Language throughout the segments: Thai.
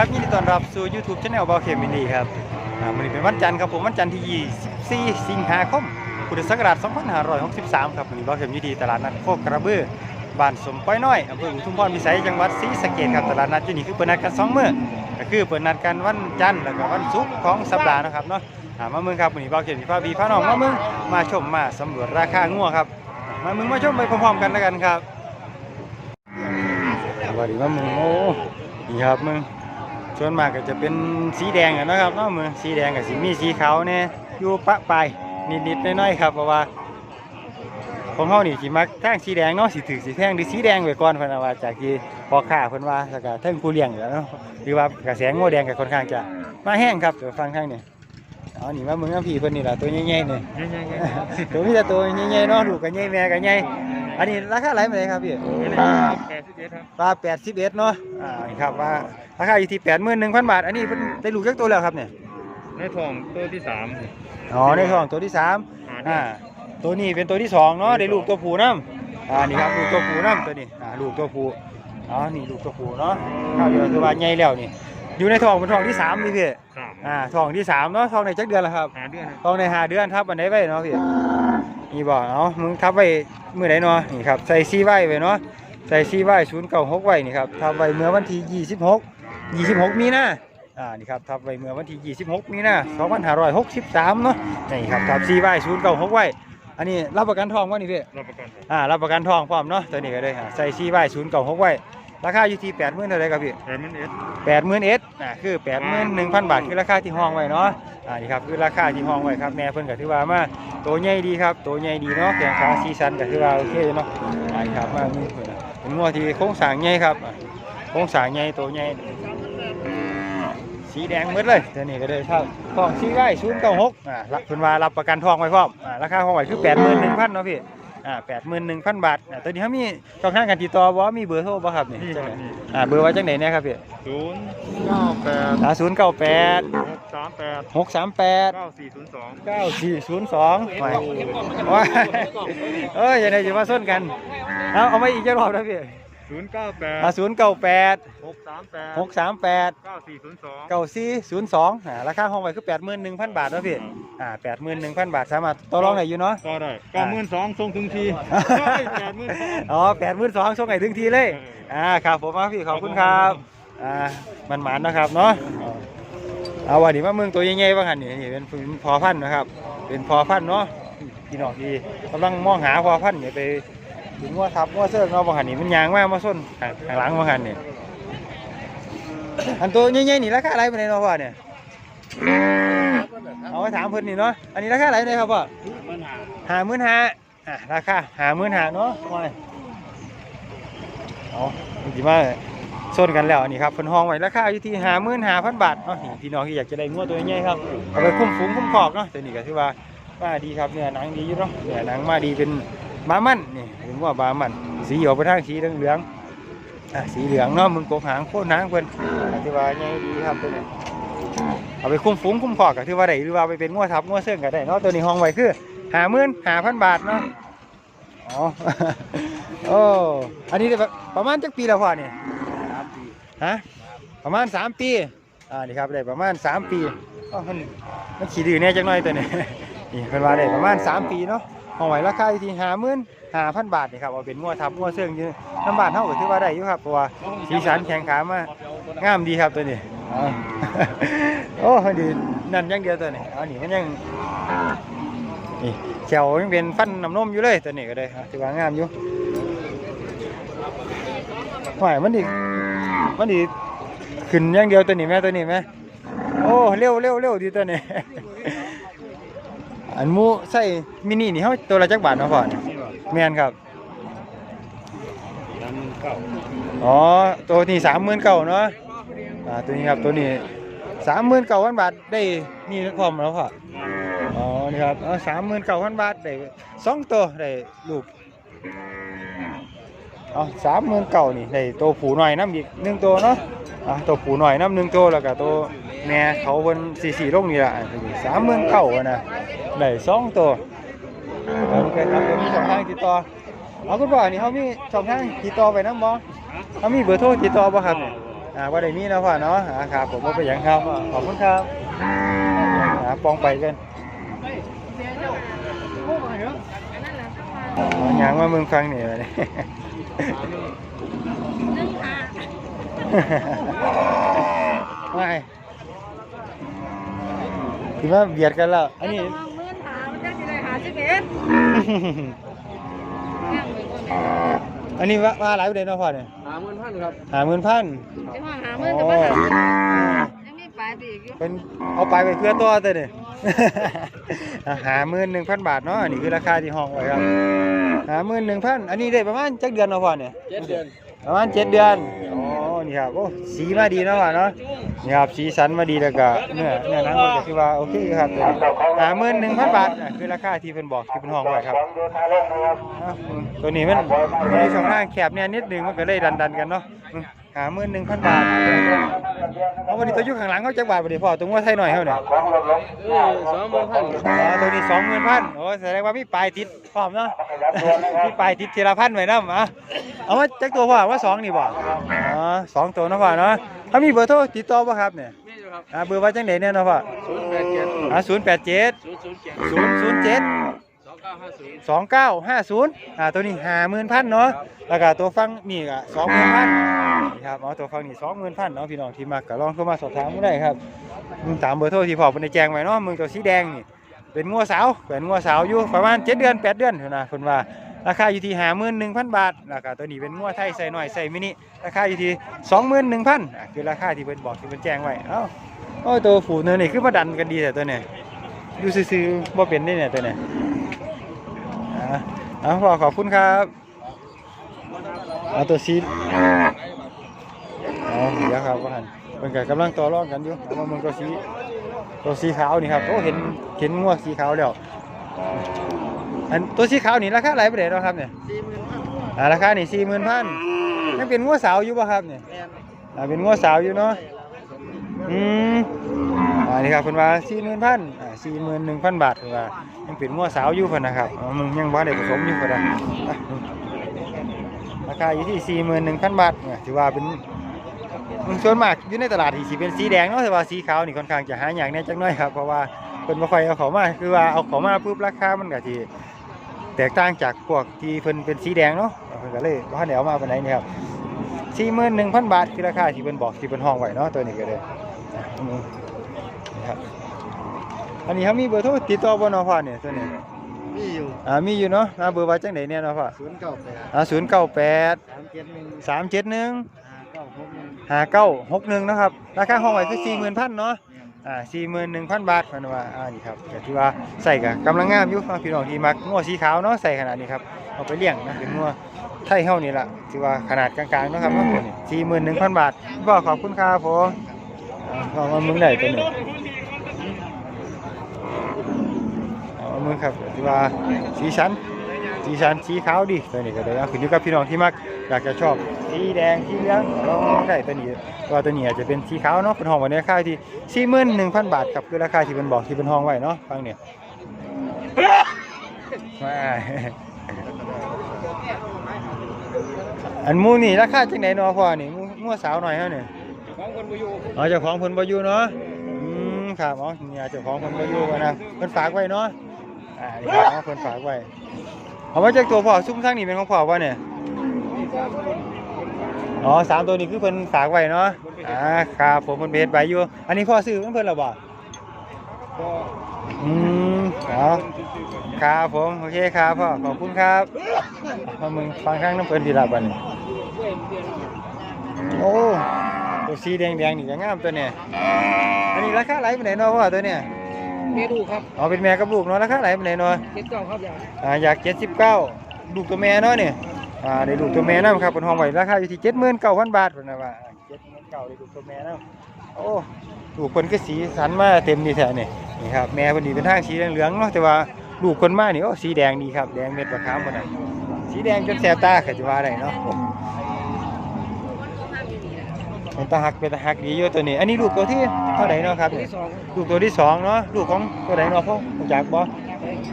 ครับยินดีต้อนรับสู่ YouTube Channel บอลเคมินีครับอ่าวันนี้เป็นวันจันทร์ครับผมวันจันทร์ที่ 24 สิงหาคมพุทธศักราช 2563 ครับวันนี้บอลเคมยินดีตลาดนัดโคกกระบือบ้านสมป้อยน้อยอำเภออุทุมพรพิสัยจังหวัดศรีสะเกษครับตลาดนัดที่นี่คือเปิดนัดกันสองมื้อก็คือเปิดนัดกันวันจันทร์แล้วก็วันศุกร์ของสัปดาห์นะครับเนาะอ่ามาเมืองครับวันนี้บอลเคมพาพี่พาน้องมาเมืองมาชมมาสำรวจราคางัวครับมาเมืองมาชมไปพร้อมๆกันแล้วกันครับสวัสดีครับมึงโอ้นี่ครับมึง ส่วนมากก็จะเป็นสีแดงอะนะครับเนาะมึงสีแดงกับสีมีสีขาวเนี่ยอยู่ปะปลายนิดๆน้อยๆครับเพราะว่าของเฮานี่สิมักทางสีแดงเนาะสิถือสีแพงหรือสีแดงไว้ก่อนเพิ่นน่ะว่าจากที่พ่อค้าเพิ่นว่าแล้วก็เทิงผู้เลี้ยงอยู่แล้วเนาะหรือว่ากระแสงูแดงก็ค่อนข้างจะมาแห้งครับเดี๋ยวฟังทางนี่เอานี่มามึงน้ำพี่เพิ่นนี่ล่ะตัวใหญ่ๆนี่ตัวมีแต่ตัวใหญ่ๆเนาะลูกก็ใหญ่แม่ก็ใหญ่ อันนี้ราคาไหลมาเลยครับพี่ปลา81เนาะอ่านี่ครับว่าราคาอยู่ที่81,000บาท อันนี้เพิ่นได้ลูกจักตัวแล้วครับเนี่ยในทองตัวที่สามอ๋อในท้องตัวที่สามอ่าตัวนี้เป็นตัวที่สองเนาะได้ลูกตัวผู้นํอ่านี่ครับลูกตัวผู้นํตัวนี้อ่าลูกตัวผู้อ๋อนี่ลูกตัวผู้เนาะข้าวเดียวคือว่าใหญ่แล้วนี่อยู่ในท้องเป็นท้องที่สามนี่พี่สามอ่าท้องที่สามเนาะท้องในจักเดือนแล้วครับหาเดือนนะท้องในห้าเดือนทับอันไหนไว้เนาะพี่ นี่บ่เนาะมึงทับไว้มื้อไหนเนาะนี่ครับใส่ซีไว้ไว้เนาะใส่ซีไว้096ไว้นี่ครับทับไว้เมื่อวันที่26 26มีนาอ่านี่ครับทับไว้เมื่อวันที่26มีนา2563เนาะนี่ครับทับซีไว้096ไว้อันนี้รับประกันทองวะนี่พี่รับประกันครับอ่ารับประกันทองพร้อมเนาะตัวนี้ก็เลยอ่าใส่ซีไว้096ไว้ ราคาอยู่ที่80,000เท่าไหร่ครับพี่แต่มันเอสแปดหมื่นเอสอ่าคือแปดหมื่นหนึ่งพันบาทคือราคาที่ห้องไว้เนาะอ่านี่ครับคือราคาที่ห้องไว้ครับแม่เพิ่นก็ถือว่ามาตัวใหญ่ดีครับตัวใหญ่ดีเนาะแขงขาสีสันก็ถือว่าโอเคเนาะอ่านี่ครับมามือเพิ่นน่ะเป็นงัวที่โครงสร้างใหญ่ครับอ่าโครงสร้างใหญ่ตัวใหญ่สีแดงหมดเลยตัวนี้ก็เลยครับทองสีไว้ศูนย์เก้าหกอ่ารับเพิ่นว่ารับประกันทองไว้พร้อมอ่าราคาห้องไว้คือแปดหมื่นหนึ่งพันเนาะพี่ อ่าแปดหมื่นหนึ่งพันบาทอ่าตัวนี้เขามีช่องทางการติดต่อบ่มีเบอร์โทรบ่ครับนี่นี่จังคไหนรับนี่ อ่าเบอร์ว่าจังไหนเนี่ยครับพี่ศูนย์เก้าแปดอ่าศูนย์เก้าแปดหกสามแปดหกสามแปด เก้าสี่ศูนย์สอง เก้าสี่ศูนย์สองว้ายว้ายเอ้ยยังไงจะมาส้นกัน เอาเอาไม่อีกจะรอบนะพี่ ศูนย์เก้าแปดศูนย์เก้าแปดหกสามแปดหกสามแปดเก้าสี่ศูนย์สองเก้าสี่ศูนย์สองราคาห้องไว้คือแปดหมื่นหนึ่งพันบาทนะพี่อ่าแปดหมื่นหนึ่งพันบาทสามารถต่อรองได้อยู่เนาะก็ได้เก้าหมื่นสองส่งถึงทีแปดหมื่นอ๋อแปดหมื่นสองส่งให้ถึงทีเลยอ่าครับผมมาพี่ขอบคุณครับอ่ามันหมานนะครับเนาะเอาวันนี้มาเมืองตัวใหญ่ๆบ้างหันนี่นี่เป็นพอพันธุ์นะครับ เป็นพอพันธุ์เนาะพี่น้องดีกำลังมองหาพอพันธุ์เนี่ยไป ถึงว่าทับว่าเสื้อเนาบางหันนี่มันยางมากมาส้นข้างข้างหลังบางหันนี่อันตัวใหญ่ๆนี่ราคาอะไรเป็นไงเนาะพ่อเนี่ยเอาไปถามเพิ่นนี่เนาะอันนี้ราคาอะไรเนี่ยครับพ่อห้าหมื่นห้าอะราคาห้าหมื่นห้าเนาะพ่อเนี่ยอาจริงๆว่าส้นกันแล้วนี่ครับเพิ่นห้องไว้ราคาอยู่ที่ห้าหมื่นห้าพันบาทเนาะนี่พี่น้องที่อยากจะได้งัวตัวใหญ่ครับเอาไปคุ้มฝูงคุ้มคอกเนาะตัวนี้ก็ถือว่าว่าดีครับเนื้อหนังดีอยู่เนาะเนื้อหนังมาดีเป็น บามันนี่เป็นว่าบามัน สีออกไปทางสีเหลืองๆอะสีเหลืองเนาะมึงโกกหางโคตรหางเพิ่นก็ถือว่าใหญ่ดีครับตัวนี้เอาไปคุ้มฝูงคุ้มคอกก็ถือว่าได้หรือว่าไปเป็นงัวทับงัวเสื่องก็ได้เนาะตัวนี้ห้องไว้คือห้าหมื่นห้าพันบาทเนาะอ๋อโอ้อันนี้ได้ประประมาณจักปีแล้วพ่อเนี่ยฮะประมาณสามปีอ่านี่ครับได้ประมาณสามปีอ๋อมันมันขี่ดื้อแน่จังหน่อยตัวนี้นี่เป็นว่าได้ประมาณสามปีเนาะ หองไหวราคาอยู่ที่หาหมื่นหาพันบาทนี่ครับเอาเป็นงัวทับงัวเสื่องอยืนน้ำบาทเท่ากับที่ว่าได้อยู่ครับเพราะว่าสีสันแข็งขามางามดีครับตัวนี้อ๋อโอ้ดีนั่นยังเดียวตัวนี้อันนี้มันยังนี่เขียวยังเป็นฟันน้ำนมอยู่เลยตัวนี้ก็เลยถือว่างามอยู่หอยมันดิมันดิขึ้นย่างเดียวตัวนี้แม่ตัวนี้แม่โอ้เร็วเร็วเร็วดีตัวนี้ อันหมูใส่มินินี่เขาตัวละจักบาทเนาะพ่อเนี่ยแม่นครับ สามหมื่นเก้าอ๋อ ตัวนี้สามหมื่นเก้าเนาะ อ่า ตัวนี้ครับ ตัวนี้สามหมื่นเก้าพันบาท ได้นี่พร้อมแล้วพ่ออ๋อ นี่ครับสามหมื่นเก้าพันบาท ได้สองตัว ได้ลูกเอาสามหมื่นเก้านี่ ได้ตัวผูหน่อยน้ำอีกหนึ่งตัวเนาะ อะตัวผูหน่อยน้ำหนึ่งตัวแล้วก็ตัว แม่เขาบนสี่สี่ลงนี่แหละสามหมื่นเก้านะได้สองตัวเอาโอเคครับเดี๋ยวมีช่องทางติดต่อเอาคุณพ่อนี่เขามีช่องทางติดต่อไปน้ำบ่เขามีเบอร์โทรติดต่อบ่ครับเนี่ยอ่าว่าได้มีเนาะพ่อเนาะอ่าครับผมบ่เป็นหยังครับขอบคุณครับอ่าปองไปกันเอาหยังมามึงฟังนี่วะนี่ไม่ คือว่าเบียดกันแล้ว อันนี้เมื่อถามมันจะได้หาสิบเอ็ดอันนี้ว่าว่าหลายประเด็นเนาะพ่อเนี่ยหาเงินพันครับหาหมื่นพันไอ้ห้องหาเมื่อจะมาหายังมีปลายปีกอยู่เป็นเอาไปไปเพื่อตัวตัวนี่หาหมื่นหนึ่งพันบาทเนาะอันนี้คือราคาที่ห้องไว้ครับหาหมื่นหนึ่งพันอันนี้ได้ประมาณจักเดือนเนาะพ่อเนี่ยเจ็ดเดือนประมาณเจ็ดเดือนอ๋อ นี่ครับโอ้สีมาดีเนาะพ่อเนาะนี่ครับสีสันมาดีแล้วก็เนื้อเนื้อหนังมันก็คือว่าโอเคครับหาหมื่นหนึ่งพันบาทอะคือราคาที่เป็นบอกที่เป็นห้องไว้ครับตัวนี้มันมีช่องทางแคบเนี่ยนิดนึงมันก็เลยดันดันกันเนาะ หาหมื่นหนึ่งพันบาทเอาวันนี้ตัวอยุคข้างหลังเขาจักบาทวันนี้พ่อตรงว่าไทยหน่อยเท่าเนี่ยเออสองหมื่นพันอ๋อตัวนี้สองหมื่นพันโอ้แสดงว่ามีปลายติดพร้อมเนาะมีปลายติดทีละพันไว้นำอะเอามาจักตัวพ่อว่าสองนี่บ่อ๋อสองตัวเนาะพ่อเนาะถ้ามีเบอร์โทรติดต่อบ่ครับเนี่ยนี่อยู่ครับอ่าเบอร์ว่าจังไดเนี่ยเนาะพ่อศูนย์แปดเจ็ดอ่า087ศูนย์ศูนย์เจ็ด007 สองเก้าห้าศูนย์2950อ่าตัวนี้50,000เนาะแล้วก็ตัวฟังนี่ก็20,000นี่ครับเอาตัวฟังนี่20,000เนาะพี่น้องที่มักก็ลองโทรมาสอบถามกันได้ครับอืมตามเบอร์โทรที่พ่อเพิ่นได้แจ้งไว้เนาะมึงตัวสีแดงนี่เป็นงัวสาวเป็นงัวสาวอยู่ประมาณ7เดือน8เดือนเท่านะเพิ่นว่าราคาอยู่ที่51,000บาทราคาตัวนี้เป็นงัวไทยใส่น้อยใส่มินิราคาอยู่ที่21,000อะคือราคาที่เพิ่นบอกที่เพิ่นแจ้งไว้เอ้าโอ้ยตัวฝูเนื้อนี่คือมาดันกันดีแต่ตัวเนี่ยอยู่ซื่อๆบ่เป็นได้เนี่ยตัวเนี่ยอะ เอาขอขอบคุณครับเอาตัวซีดเอาเดี๋ยวครับว่าหั่นเพิ่นก็กำลังต่อรองกันอยู่เอามาเมืองตัวซีตัวสีขาวนี่ครับโอ้เห็นเห็นงวกสีขาวแล้วอันตัวสีขาวนี่ราคาหลายประเด็นนาะครับเนี่ยสี่หมื่นพันอ่าราคานี่สี่หมื่นพันยังเป็นงวสาวอยู่ป่ะครับเนี่ยแม่นอ่าเป็นงวสาวอยู่เนาะอืมอ่า นี่ครับเพิ่นว่าสี่หมื่นพันอ่าสี่หมื่นหนึ่งพันบาทเพิ่นว่ายังเป็นงวสาวอยู่เพิ่นนะครับอ๋อมึงยังบ่ได้ผสมอยู่เพิ่นนะอะราคาอยู่ที่สี่หมื่นหนึ่งพันบาทเนี่ยถือว่าเป็นมันส่วนมากอยู่ในตลาดที่สิเป็นสีแดงเนาะแต่ว่าสีขาวนี่ค่อนข้างจะหายากแน่จักหน่อยครับเพราะว่าเพิ่นบ่ค่อยเอาเขามาคือว่าเอาเขามาปุ๊บราคามันก็สิแตกต่างจากพวกที่เพิ่นเป็นสีแดงเนาะเพิ่นก็เลยบ่ทันได้เอามาปานใดนี่ครับ41,000 บาทคือราคาที่เพิ่นบอกที่เพิ่นห้องไว้เนาะตัวนี้ก็เลยอืม ครับ อันนี้เขามีเบอร์โทรติดต่อบ่เนาะพ่อเนี่ยตัวนี้มีอยู่อ่ามีอยู่เนาะอ่าเบอร์ว่าจังไดเนี่ยเนาะพ่อศูนย์เก้าแปดอ่า098สามเจ็ดหนึ่ง371ห้าเก้าหกหนึ่ง5961นะครับราคาห้องไว้คือ40,000เนาะอ่าสี่หมื่นหนึ่งพันบาทเพันว่าอ่านี่ครับก็ที่ว่าใส่กับกำลังงามอยู่เนาะพี่น้องที่มักงัวสีขาวเนาะใส่ขนาดนี้ครับเอาไปเลี้ยงนะเป็นงัวไทยเฮานี่ล่ะที่ว่าขนาดกลางๆเนาะครับเนาะตัวนี้สี่หมื่นหนึ่งพันบาทก็ขอบคุณครับผมอ่าเอามามึงได้ตัวนี้เอา มึงครับที่ว่าสีสันสีสันสีขาวดีตัวนี้ก็เลยเอาขึ้นอยู่กับพี่น้องที่มักอยากจะชอบสีแดงสีเหลืองลองได้ตัวนี้ว่าตัวนี้อาจจะเป็นสีขาวเนาะเป็นห้องวันนี้ค่าที่สี่หมื่นหนึ่งพันบาทครับคือราคาที่เป็นบอกที่เป็นห้องไว้เนาะฟังเนี่ยมาอันมูนี่ราคาจังไหนเนาะพ่อนี่มูหมูสาวหน่อยเฮานี่ของคนบุยูอ๋อเจ้าของพนบอยู่เนาะอืมครับอ๋อเนี่ยเจ้าของพนบอยู่นะเพิ่นฝากไว้เนาะ อ่านี่ครับอ๋อเพิ่นฝากไว้เอามาจากตัวพ่อซุ้มทางนี้เป็นของพ่อบ่เนี่ยอ๋อสามตัวนี้คือเพิ่นฝากไว้เนาะอ่าครับผมเพิ่นเบสไว้อยู่ อันนี้พ่อซื้อของเพิ่นแล้วบ่ก็อืมเอาครับผมโอเคครับพ่อขอบคุณครับเอมึงฟังข้างน้ำเพิ่นดีละบันี้โอ้ตัวสีแดงแดงๆนี่ก็งามตัวเนี่ยอันนี้ราคาไหลไปไหนเนาะพ่อตัวเนี่ย เมดูครับอ๋อเป็นแม่กับลูกเนาะราคาไหลไปไหนเนาะเจ็ดเก้าครับอย่างอ่าอยากเจ็ดสิบเก้าลูกตัวแม่เนาะเนี่ยอ่าได้ลูกตัวแม่นํครับเป็นห้องไว้ราคาอยู่ที่เจ็ดหมื่นเก้าพันบาทเพิ่นนะว่าเจ็ดหมื่นเก้าได้ลูกตัวแม่นํโอ้ลูกคนก็สีสันมาเต็มดีแท้นี่นี่ครับแม่เพิ่นนี่เป็นทางสีเหลืองๆเนาะแต่ว่าลูกคนมานี่โอ้สีแดงดีครับแดงเม็ดมะขามคนนั้นสีแดงจนแสบตาก็จะว่าได้เนาะ เป็นตาหักเป็นตาหักดีอยู่ตัวนี้ อันนี้ลูกตัวที่เท่าไหร่เนาะครับเนี่ยที่สองลูกตัวที่สองเนาะลูกของตัวไหนเนาะพ่อรู้จักบ่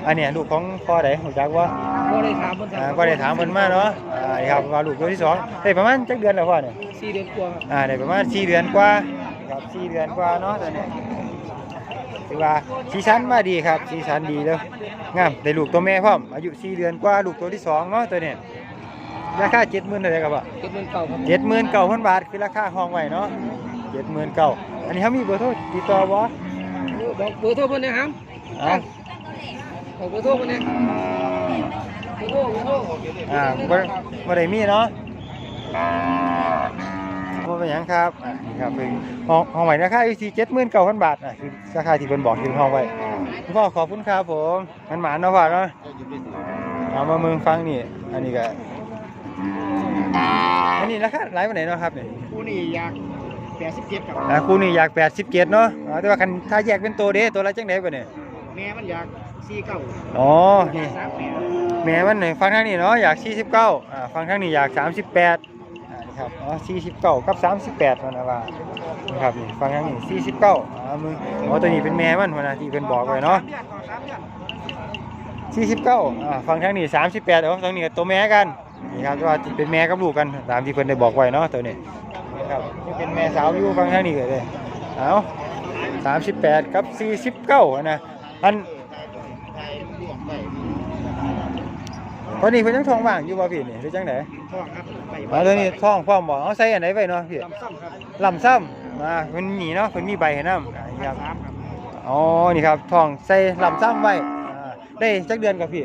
อันเนี้ยลูกของพ่อไหนรู้จักบ่ก็ได้ถามเพิ่นอ่าก็ได้ถามเพิ่นมาเนาะอ่าอ่านี่ครับว่าลูกตัวที่สองได้ประมาณจักเดือนแล้วพ่อเนี่ยสี่เดือนกว่าอ่าได้ประมาณสี่เดือนกว่าครับสี่เดือนกว่าเนาะตัวนี้ถือว่าสีสันมาดีครับสีสันดีเลยงามได้ลูกตัวแม่พร้อมอายุสี่เดือนกว่าลูกตัวที่สองเนาะตัวเนี้ ราคาเจ็ดหมื่นเท่าไหร่ครับพ่อเก็บเงินเก่าครับเจ็ดหมื่นเก้าพันบาทคือราคาห้องไว้เนาะเจ็ดหมื่นเก้าอันนี้เขามีเบอร์โทรติดต่อบ่บอกเบอร์โทรคนนะครับอ่าบอกเบอร์โทรคนนี้เบอร์โทรเบอร์โทรอ่าบ่บ่ได้มีเนาะบ่เป็นหยังครับอ่านี่ครับเป็นห้องห้องไว้ราคาอยู่ที่เจ็ดหมื่นเก้าพันบาทอะคือราคาที่เพิ่นบอกที่ห้องไว้คุณพ่อขอบคุณครับผมมันหมานเนาะพ่อเนาะเอามาเมืองฟังนี่ อันนี้ก็อั นนี้ราคาหลายปานไหนเนาะครับนี่ผู้นี่อยากแปดสิบเจ็ดครับอ่าคู่นี้อยาก87เนาะอ่าแต่ว่าคันถ้าแยกเป็นตัวเด้ตัวละจังได๋บ่เนี่ยแม่มันอยากสี่เก้าอ๋อนี่ สามแปดแม่มันนี่ฟังทางนี้เนาะอยาก 49อ่าฟังทางนี้อยาก 38อ่านี่ครับอ๋อ49 กับ 38มันนะว่านี่ครับนี่ฟังทางนี้ 49อ่ามึงอ๋อตัวนี้เป็นแม่มันพุ่นน่ะที่เพิ่นบอกไว้เนาะสามเดือนก่อนสามเดือน49อ่าฟังทางนี้ 38เอ๋อตรงนี้ก็ตัวแม่กัน นี่ครับว่าเป็นแม่กับลูกกันตามที่เพิ่นได้บอกไว้เนาะตัวนี้นะครับนี่เป็นแม่สาวอยู่ฟังทางนี้ก็เลยเอา38กับ49อะนะอันตอนนี้เพิ่นยังท้องว่างอยู่บ่พี่นี่หรือจังได๋ท้องครับไปอ๋อตัวนี้ท้องพร้อมบ่เอาใส่อันไหนไว้เนาะพี่ลำซ้ำครับลำซ้ำมาเพิ่นนี่เนาะเพิ่นมีใบให้นำครับสามครับอ๋อนี่ครับท้องใส่ลำซ้ำไว้อ่าได้จักเดือนกับพี่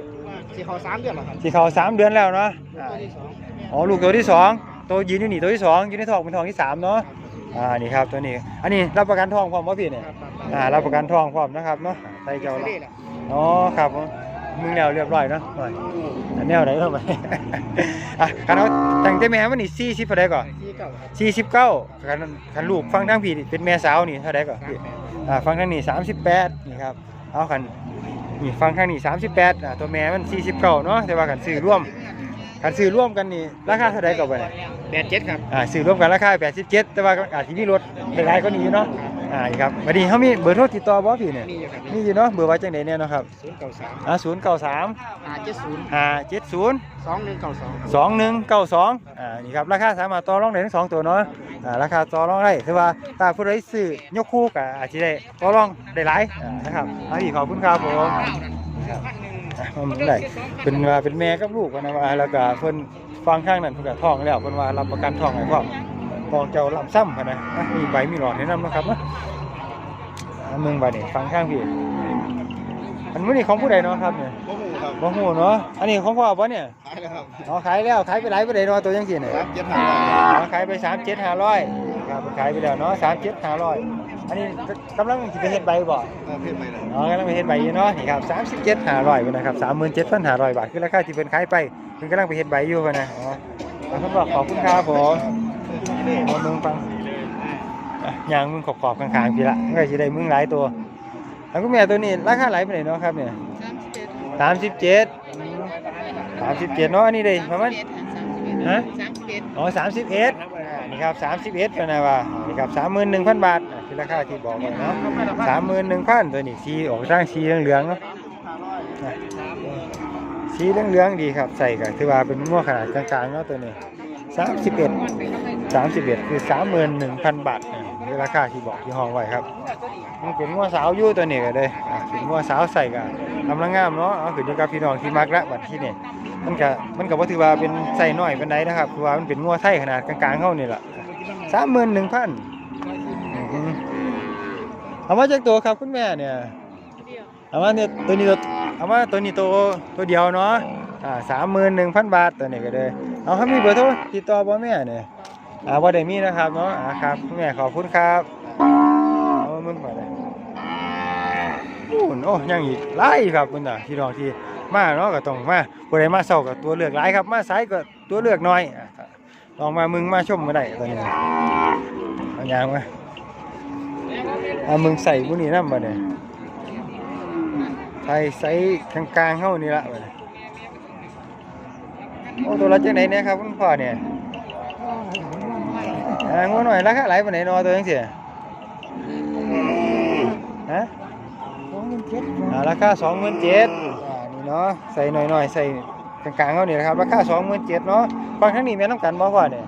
สี่เขาสามเดือนแล้วครับสิเข้าสามเดือนแล้วเนาะตัวอ่าที่สองอ๋อลูกตัวที่สองตัวยืนอยู่นี่ตัวที่สองอยู่ในท้องเป็นท้องที่สามเนาะอ่านี่ครับตัวนี้ อันนี้รับประกันท้องพร้อมบ่พี่เนี่ยครับอ่ารับประกันท้องพร้อมนะครับเนาะใส่เจ้าละเล่แหละอ๋อครับผมมึงแล้วเรียบร้อยเนาะโอ้ยอันแนวไหนเข้าไป อะคันเอาตั้งแต่แม่มันนี่40เท่าใดก่อน สี่เก้าครับสี่สิบเก้าคันคันลูกฟังทางพี่นี่เป็นแม่สาวนี่เท่าไดก่อนสามพี่แปดอ่าฟังทางนี้สามสิบแปดนี่ครับเอาคัน นี่ฟังทางนี้สามสิบแปดอ่าตัวแม่มันสี่สิบเก้าเนาะแต่ว่าคันซื้อร่วมคันซื้อร่วมกันนี่ราคาเท่าไดก่อนไปแปดเจ็ดครับอ่าซื้อร่วมกันราคาแปดสิบเจ็ดแต่ว่าก็อาจจะมีลดหลายๆก็นี้อยู่เนาะ อ่านี่ครับวันนี้เขามีเบอร์โทรติดต่อบ่พี่เนี่ยนี่อยู่ครับมีอยู่เนาะเบอร์ไว้จังไดเนี่ยเนาะครับศูนย์เก้าสามอ่าศูนย์เก้าสามห้าเจ็ดศูนย์ห้าเจ็ดศูนย์สองหนึ่งเก้าสองสองหนึ่งเก้าสองอ่านี่ครับราคาสามารถต่อรองได้ทั้งสองตัวเนาะอ่าราคาต่อรองได้คือว่าถ้าผู้ใดซื้อยกคู่กับอาจจะได้ต่อรองได้หลายอ่านะครับอันนี้ขอบคุณครับผมครับอะมันได้เป็นว่าเป็นแม่กับลูกกันนะว่าแล้วก็เพิ่นฟังข้างนั้นเพิ่นก็ท้องแล้วเพิ่นว่ารับประกันท้องให้พร้อม ทองเจ้าลำซ้ำกันนะอะมีใบมีหลอดให้นำนะครับเนาะอ่าเมืองบาดนี่ฟังข้างพี่อันมื้อนี้ของผู้ใดเนาะครับเนี่ยโอ้โหครับบ่ฮู้เนาะอันนี้ของพ่อบ่เนี่ยขายแล้วครับอ๋อขายแล้วขายไปหลายประเด็นเนาะตัวยังสี่เนี่ยครับเจ็ดห้าอ๋อขายไปสามเจ็ดห้าร้อยครับขายไปแล้วเนาะสามเจ็ดห้าร้อยอันนี้กำลังสิไปเฮ็ดใบบ่เพศใหม่เลยอ๋อกำลังไปเฮ็ดใบอยู่เนาะนี่ครับสามสิบเจ็ดห้าร้อยนะครับสามหมื่นเจ็ดพันห้าร้อยบาทคือราคาที่เพิ่นขายไปเพิ่นกำลังไปเฮ็ดใบอยู่เพิ่นนะอ๋อเอาเพิ่นบอกขอบคุณครับผม มามึงฟังอะย่างมึงขอบๆข้างๆพี่ละก็สิได้มึงหลายตัว แล้วก็แม่ตัวนี้ราคาหลายปานเนาะครับเนี่ยสามสิบเจ็ดสามสิบเจ็ดเนาะอันนี้ได้ประมาณฮะสามสิบเอ็ดอ๋อสามสิบเอ็ดนี่ครับสามสิบเอ็ดกันนะว่านี่ครับสามหมื่นหนึ่งพันบาทอะคือราคาที่บอกไว้เนาะสามหมื่นหนึ่งพันตัวนี้สีออกทางสีเหลืองๆเนาะสีเหลืองๆดีครับใส่ก็ถือว่าเป็นง้วขนาดกลางๆเนาะตัวนี้ สามสิบเอ็ดสามสิบเอ็ดคือสามหมื่นหนึ่งพันบาทอ่ราคาที่บอกที่ห้องไว้ครับมันเป็นง้วสาวยู่ตัวนี้ก็เลยอะเป็นง้วสาวใส่ก็กำลังงามเนาะเอาขึ้นอยู่กับพี่น้องที่มักละบัดที่นี่มันก็มันก็บ่ถือว่าเป็นไส้น้อยเปานใดนะครับคือว่ามันเป็นงัวไทยขนาดกลางๆเฮานี่แหล่ะ31,000เอามาจากตัวครับคุณแม่เนี่ยเอามาเนี่ยตัวนี้ตัวเอามาตัวนี้ตัวตัวเดียวเนาะอ่า31,000บาทตัวนี้ก็เลย เอาเขามีเบอร์โทรติดต่อบ่แม่เนี่ยอ่าบ่ได้มีนะครับเนาะอ่าครับแม่ขอบคุณครับเอามึงไปเลยโอ้โหโอ้ยังอีกหลายครับคุณน่ะพี่น้องที่มาเนาะก็ต้องมาผู้ใดมาเศร้าก็ตัวเลือกหลายครับ มาสายก็ตัวเลือกน้อยลองมามึงมาชมมาได้ตอนนี้เอายางมาเอามึงใส่บุนี่น้ำมาเนี่ยใส่ใส่กลางๆเฮานี่ละบัดนี้ โอ้ตัวละจังไหนเนี่ยครับคุณพ่อเนี่ยอ่างูหน่อยราคาหลายปานไหนนาะตัวจังซี่ฮะสองหมื่นเจ็ดอ่าราคาสองหมื่นเจ็ดอ่านี่เนาะใส่หน่อยๆใส่กลางๆเขาเนี่นะครับราคาสองหมื่นเจ็ดเนาะฟังทั้งนี้แม่น้ำกันบ่พ่อเนี่ย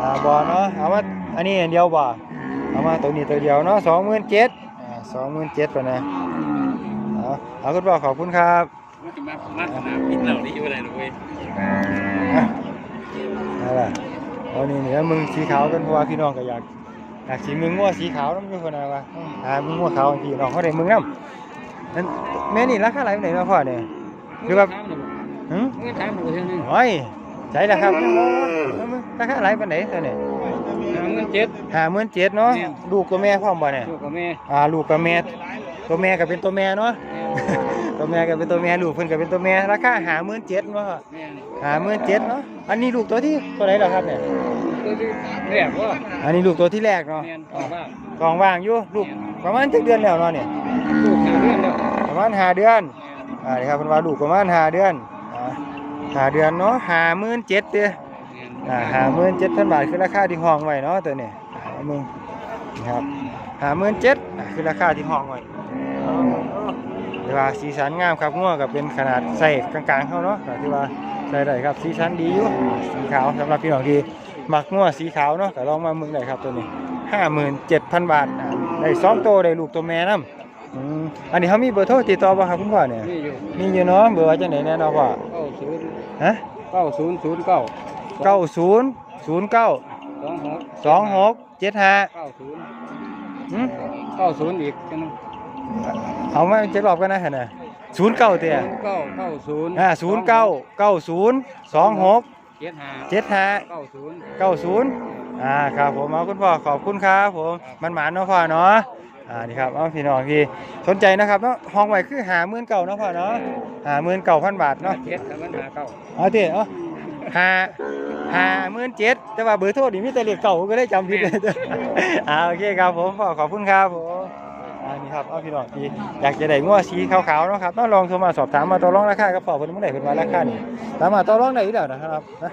อ่าบ่เนาะเอามาอันนี้อันเดียวบ่เอามาตัวนี้ตัวเดียวเนาะสองหมื่นเจ็ดอ่าสองหมื่นเจ็ดปะนะเอาเอาคุณพ่อขอบคุณครับ มามาสนามบินเหล่านี้อยู่อะไรเลย อะเอาล่ะเอานี่เนี่ยมึงสีขาวกันเพราะว่าพี่น้องก็อยากอยากสีมึงงัวสีขาวน้ำอยู่คนนะวะอ่ามึงงัวขาวพี่น้องเขาได้มึงน้ำนั่นแม่นี่ราคาอะไรไหนเนาะพ่อเนี่ยหรือว่าหืมเมื่อถามหมูเท่านึงโอ้ยใช่แล้วครับเอามึงราคาอะไรปานไหนตัวเนี่ยหาเงินเจ็ด ห้าหมื่นเจ็ดเนาะแม่น ลูกตัวแม่พร้อมบ่เนี่ยลูกกับแม่ อ่าลูกกับแม่ตัวแม่ก็เป็นตัวแม่เนาะ ตัวแม่ก็เป็นตัวแม่ลูกเพิ่นก็เป็นตัวแม่ราคาห้าหมื่นเจ็ดเนาะแม่ห้าหมื่นเจ็ดเนาะอันนี้ลูกตัวที่ตัวไหนเหรอครับเนี่ย ตัวที่แรกว่าอันนี้ลูกตัวที่แรกเนาะแม่บอกว่ากองว่างอยู่ลูกประมาณจักเดือนแล้วเนาะเนี่ยลูกหาเรื่องแล้วประมาณห้าเดือนอ่านี่ครับเพิ่นว่าลูกประมาณห้าเดือนอ่าห้าเดือนเนาะห้าหมื่นเจ็ดเด้อ อ่าห้าหมื่นเจ็ดพันบาทคือราคาที่ห้องไว้เนาะตัวนี้ห้าหมื่นนะครับห้าหมื่นเจ็ดคือราคาที่ห้องไว้เดี๋ ยวว่าสีสันงามครับงัวก็เป็นขนาดใส่กลางๆเขาเนาะก็ถือว่าใส่ได้ครับสีสันดีอยู่สีขาวสำหรับพี่น้องที่มักงัวสีขาวเนาะก็ลองมาเมืองได้ครับตัวนี้ห้าหมื่นเจ็ดพันบาทอ่าได้สองตัวได้ลูกตัวแม่นํอืมอันนี้เขามีเบอร์โทรติดต่อบ่ครับคุณพ่อเนี่ยนี่อยู่มีอยู่เนาะเบอร์ว่าจังไหนแน่เนาะพ่อเก้าศูนย์ฮะเก้าศูนย์ศูนย์เก้าเก้าศูนย์ศูนย์เก้าสองหกสองหกเจ็ดห้าเก้าศูนย์อืมเก้าศูนย์อีกจังนึง เอามาเจ็ดรอบกันนะฮะน่ะศูนย์เก้าเตี้ยเก้าเก้าศูนย์อ่าศูนย์เก้าเก้าศูนย์สองหกเจ็ดห้าเจ็ดห้าเก้าศูนย์เก้าศูนย์อ่าครับผมเอาคุณพ่อขอบคุณครับผมมันหมานเนาะพ่อเนาะอ่านี่ครับเอาพี่น้องพี่สนใจนะครับเนาะห้องไว้คือหาหมื่นเก่าเนาะพ่อเนาะหาหมื่นเก่าพันบาทเนาะเจ็ดกับปัญหาเก้าเอาเตี้ยเอาหาหาหมื่นเจ็ดแต่ว่าเบอร์โทรนี่มีแต่เลขเก่าผมก็ได้จำผิดเลยอ่าโอเคครับผมพ่อขอบคุณครับผมอ่านี่ ครับเอาพี่น้องพี่อยากจะได้งัวสีขาวๆเนาะครับต้องลองโทรมาสอบถามมาต่อรองราคากับพ่อเพิ่นเมื่อไหร่เพิ่นว่าราคานี่สามารถต่อรองได้อยู่แล้วนะครับนะ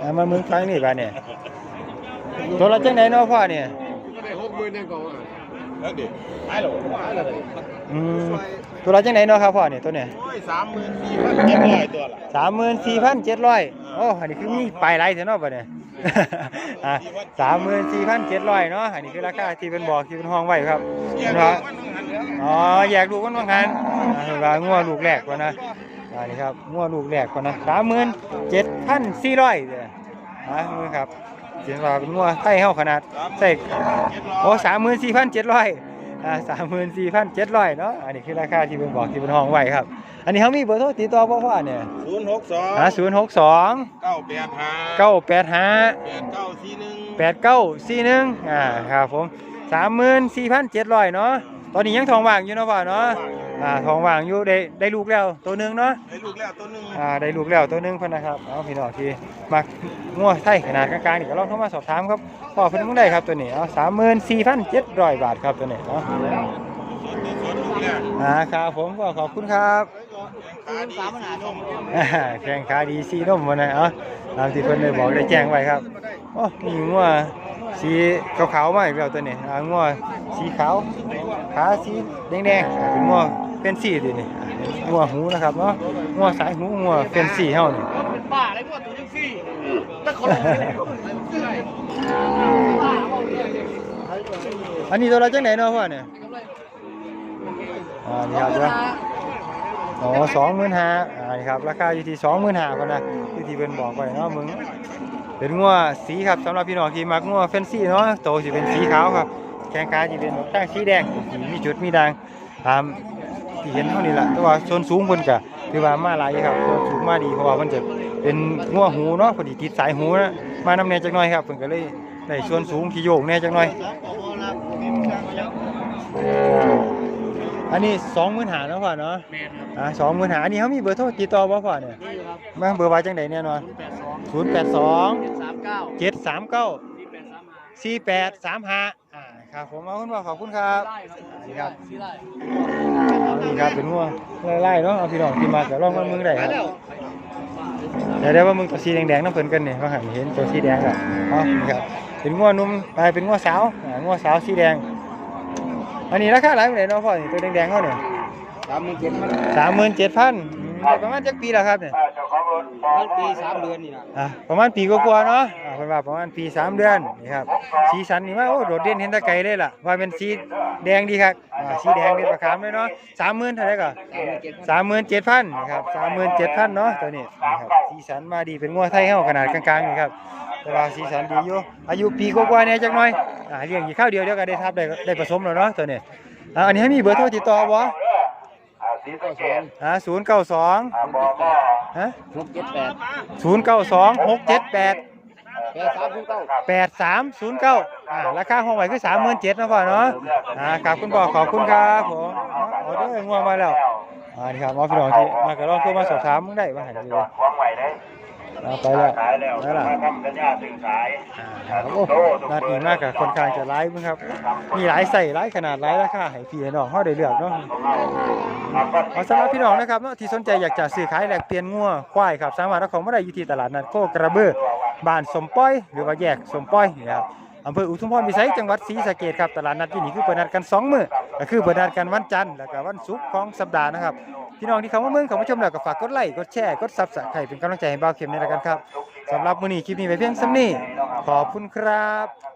อ่ามาเมืองฟังนี่บาดเนี่ยตัวละจังไหนเนาะพ่อเนี่ยได้หกหมื่นยังก่อนแล้วดิไอ้หรออืมตัวละจังไหนเนาะครับพ่อเนี่ยตัวเนี่ยโอ้ยสามหมื่นสี่พันเจ็ดร้อยตัวละสามหมื่นสี่พันเจ็ดร้อยโอ้อันนี้คือมีปลายไรเถอะเนาะบาดเนี่ยอ่า สามหมื่นสี่พันเจ็ดร้อยเนาะอันนี้คือราคาที่เป็นบอกที่เป็นห้องไว้ครับนะครับองหันวอ๋อแยกลูกมันบางคันอ่าเว่างัวลูกแรกก่อนนะอ่านี่ครับงัวลูกแรกก่อนนะสามหมื่นเจ็ดพันสี่ร้อยเด้ออ่ามือครับเห็นว่าเป็นงัวไต้เฮาขนาดใส่โอ้สามหมื่นสี่พันเจ็ดร้อยอ่าสามหมื่นสี่พันเจ็ดร้อยเนาะอันนี้คือราคาที่เป็นบอกที่เป็นห้องไว้ครับ อันนี้เขามีเบอร์โทรติดต่อพ่อพ่อเนี่ยศูนย์หกสองอ่าศูนย์หกสองเก้าแปดห้าเก้าแปดห้าแปดเก้าสี่หนึ่งแปดเก้าสี่หนึ่งอ่าครับผมสามหมื่นสี่พันเจ็ดร้อยเนาะตอนนี้ยังทองว่างอยู่เนาะพ่อเนาะอ่าทองว่างอยู่ได้ได้ลูกแล้วตัวหนึงเนาะได้ลูกแล้วตัวหนึ่งอ่าได้ลูกแล้วตัวหนึงเพิ่นนะครับเอาพี่น้องที่มักงัวไทยขนาดกลางๆนี่ก็ลองโทรมาสอบถามครับพ่อเพิ่นมึงได้ครับตัวนี้เอา34,700บาทครับตัวนี้เนาะสวนลูกแล้วอ่าครับผมก็ขอบคุณครับ ขาดีสามหาดงอ่าแข่งขาดีสีนมวันนี้เอาตามที่เพิ่นได้บอกได้แจ้งไว้ครับโอ้มีงัวสีขาวๆมาอีกแล้วตัวนี้อ่างัวสีขาวขาสีแดงๆอ่าเป็นงัวเป็นสีตัวนี้อ่างัวหูนะครับเนาะงัวสายหูงัวเป็นสีเฮานี่ป้าอะไรพวกตัวจังซี่ตะคนอันนี้ตัวละจังไหนเนาะพ่อเนี่ยอ่านี่ครับเด้อ อ๋อสองหมื่นห้าอ่านี่ครับ ราคาอยู่ที่สองหมื่นห้าคนนะที่ที่เพิ่นบอกไว้เนาะมึง เป็นงัวสีครับสำหรับพี่น้องที่มักงัวแฟนซีเนาะโตสิเป็นสีขาวครับ แข้งขาสิเป็นตั้งสีแดงมีจุดมีด่างตามที่เห็นเท่านี้แหละแต่ว่าส่วนสูงเพิ่นก็ถือว่ามาหลายครับส่วนสูงมาดีเพราะว่ามันจะเป็นงัวหูเนาะพอดีติดสายหูนะมานำแน่จักหน่อยครับเพิ่นก็เลยได้ส่วนสูงที่โยกแน่จักหน่อย อันนี้สองหมื่นหาเนาะพ่อเนาะแม่ครับอ่าสองหมื่นหาอันนี้เขามีเบอร์โทรติดต่อบ่พ่อเนี่ยนี่ครับมาเบอร์ไว้จังไดแน่นอนแปดสองศูนย์แปดสองสามเก้าเจ็ดสามเก้าสี่แปดสามห้าสี่แปดสามห้าอ่าครับผมเอาคุณพ่อขอบคุณครับได้ครับนี่ครับสี่ไร่เอานี่ครับเป็นงัวไล่ๆเนาะเอาพี่น้องที่มาจะลองมันมึงได้ครับเดี๋ยวได้ว่ามึงตัวสีแดงๆน้ำเพิ่นกันเนี่ยเขาหันเห็นตัวสีแดงอะเอานี่ครับเป็นงัวนุ่มไปเป็นงัวสาวอ่างัวสาวสีแดง อันนี้ราคาหลายปานไหนเนาะพ่อนี่ตัวแดงๆเขาเนี่ยสามหมื่นเจ็ดพันสามหมื่นเจ็ดพันได้ประมาณจักปีแล้วครับเนี่ยมันปีสามเดือนนี่นะอะประมาณปีกว่าๆเนาะอ่าเพิ่นว่าประมาณปีสามเดือนนี่ครับสีสันนี่ว่าโอ้โดดเด่นเห็นแตะไกลเลยล่ะว่าเป็นสีแดงดีครับอ่าสีแดงเด็ดประคามเลยเนาะ30,000เท่าไหร่ก็สามหมื่นเจ็ดพัน37,000นะครับ37,000เนาะตัวนี้นะครับสีสันมาดีเป็นงัวไทยเฮาขนาดกลางๆนี่ครับ แต่ว่าสีสันดีอยู่อายุปีกว่าๆเนี่ยจักหน่อยอ่าเลี้ยงกี่ข้าวเดียวเดียวก็ได้ทับได้ได้ผสมแล้วเนาะตัวนี้อ่าอันนี้ให้มีเบอร์โทรติดต่อบ่ก็สองอ่า092ฮะหกเจ็ดแปด092 678แปดสามศูนย์เก้าแปดสามศูนย์เก้าอ่าราคาห้องไหวคือสามหมื่นเจ็ดนะพ่อเนาะอ่าครับคุณพ่อขอบคุณครับผมเอาเอาเด้องัวมาแล้วอ่านี่ครับหมอพี่น้องที่มากระลองโทรมาสอบถามมึงได้ว่าให้เลย เอาไปแล้วได้ละอ่าครับโอ้นาดีมากกับคนกลางจะไลฟ์มึงครับ มีหลายใส่หลายขนาดหลายราคาให้พี่ให้น้องเฮาได้เลือกเนาะ เอาสำหรับพี่น้องนะครับเนาะที่สนใจอยากจะซื้อขายแลกเปลี่ยนงัวควายครับสามารถเอาของมาได้อยู่ที่ตลาดนัดโคกระเบือบ้านสมป้อย หรือว่าแยกสมป้อยนี่ครับอำเภออุทุมพรพิสัยจังหวัดศรีสะเกษครับตลาดนัดที่นี่คือเปิดนัดกัน2มื้อก็คือเปิดนัดกันวันจันทร์แล้วก็วันศุกร์ของสัปดาห์นะครับ พี่น้องที่เข้ามาเมืองเข้ามาชมแล้วก็ฝากกดไลค์กดแชร์กดซับสไครต์เป็นกำลังใจให้บ่าวเข็มในรายการครับสำหรับมื้อนี้คลิปนี้ไปเพียงส่ำนี้ขอบคุณครับ